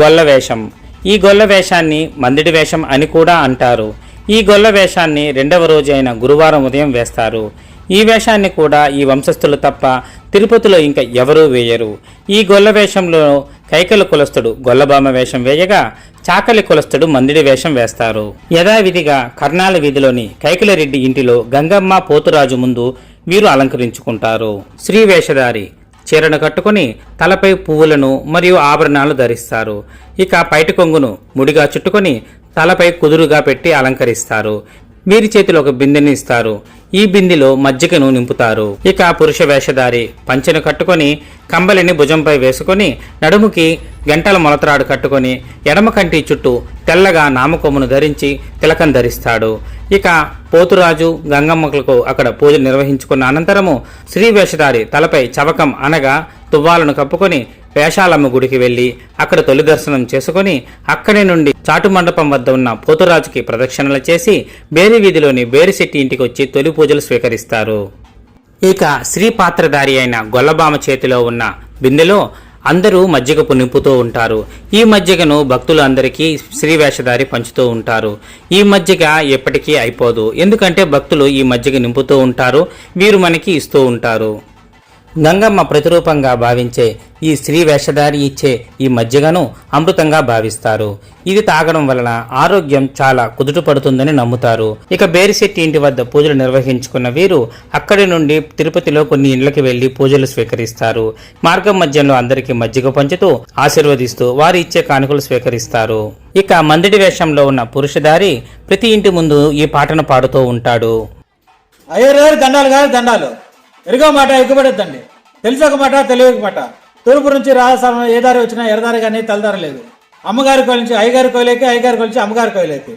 గొల్ల వేషం. ఈ గొల్ల వేషాన్ని మందిడి వేషం అని కూడా అంటారు. ఈ గొల్ల వేషాన్ని రెండవ రోజైన గురువారం ఉదయం వేస్తారు. ఈ వేషాన్ని కూడా ఈ వంశస్థులు తప్ప తిరుపతిలో ఇంకా ఎవరూ వేయరు. ఈ గొల్ల వేషంలో కైకల కులస్థుడు గొల్లబామ వేషం వేయగా చాకలి కులస్థుడు మందిడి వేషం వేస్తారు. యథావిధిగా కర్ణాల వీధిలోని కైకలరెడ్డి ఇంటిలో గంగమ్మ పోతురాజు ముందు వీరు అలంకరించుకుంటారు. శ్రీ వేషధారి చీరను కట్టుకొని తలపై పువ్వులను మరియు ఆభరణాలు ధరిస్తారు. ఇక పైటి కొంగును ముడిగా చుట్టుకొని తలపై కుదురుగా పెట్టి అలంకరిస్తారు. వీరి చేతిలో ఒక బిందెని ఇస్తారు. ఈ బిందిలో మజ్జిగను నింపుతారు. ఇక పురుష వేషధారి పంచెను కట్టుకొని కంబలిని భుజంపై వేసుకొని నడుముకి గంటల మొలతరాడు కట్టుకొని ఎడమ కంటి చుట్టూ తెల్లగా నామకొమ్మును ధరించి తిలకం ధరిస్తాడు. ఇక పోతురాజు గంగమ్మకులకు అక్కడ పూజ నిర్వహించుకున్న అనంతరము శ్రీ వేషధారి తలపై చవకం అనగా తువ్వాలను కప్పుకొని వేషాలమ్మ గుడికి వెళ్ళి అక్కడ తొలి దర్శనం చేసుకొని అక్కడి నుండి చాటు మండపం వద్ద ఉన్న పోతురాజుకి ప్రదక్షిణలు చేసి బేరి వీధిలోని బేరిశెట్టి ఇంటికి వచ్చి తొలి పూజలు స్వీకరిస్తారు. ఇక శ్రీ పాత్రధారి అయిన గొల్లబామ చేతిలో ఉన్న బిందెలో అందరూ మజ్జిగపు నింపుతూ ఉంటారు. ఈ మజ్జిగను భక్తులు అందరికీ శ్రీ వేషధారి పంచుతూ ఉంటారు. ఈ మజ్జిగ ఎప్పటికీ అయిపోదు. ఎందుకంటే భక్తులు ఈ మజ్జిగ నింపుతూ ఉంటారు. వీరు మనకి ఇస్తూ ఉంటారు. గంగమ్మ ప్రతిరూపంగా భావించే ఈ స్త్రీ వేషధారి ఇచ్చే ఈ మజ్జిగను అమృతంగా భావిస్తారు. ఇది తాగడం వలన ఆరోగ్యం చాలా కుదుట పడుతుందని నమ్ముతారు. ఇక బేరిశెట్టి ఇంటి వద్ద పూజలు నిర్వహించుకున్న వీరు అక్కడి నుండి తిరుపతిలో కొన్ని ఇండ్లకి వెళ్ళి పూజలు స్వీకరిస్తారు. మార్గం మధ్యంలో అందరికీ మజ్జిగ పంచుతూ ఆశీర్వదిస్తూ వారు ఇచ్చే కానుకలు స్వీకరిస్తారు. ఇక మందిడి వేషంలో ఉన్న పురుషధారి ప్రతి ఇంటి ముందు ఈ పాటను పాడుతూ ఉంటాడు. అయ్యారు దండాలు కాదు దండాలు. ఎరుగో మాట ఎగ్గుపడద్దండి తెలిసొక మాట తెలియక మాట. తూర్పు నుంచి రాజస్థానం ఏ దారి వచ్చినా ఎరదారి కానీ తలదారి లేదు. అమ్మగారి కోయిల నుంచి అయ్యగారి కోయిలేకి అయ్యగారి కోయిల నుంచి అమ్మగారి కోయిలేకి.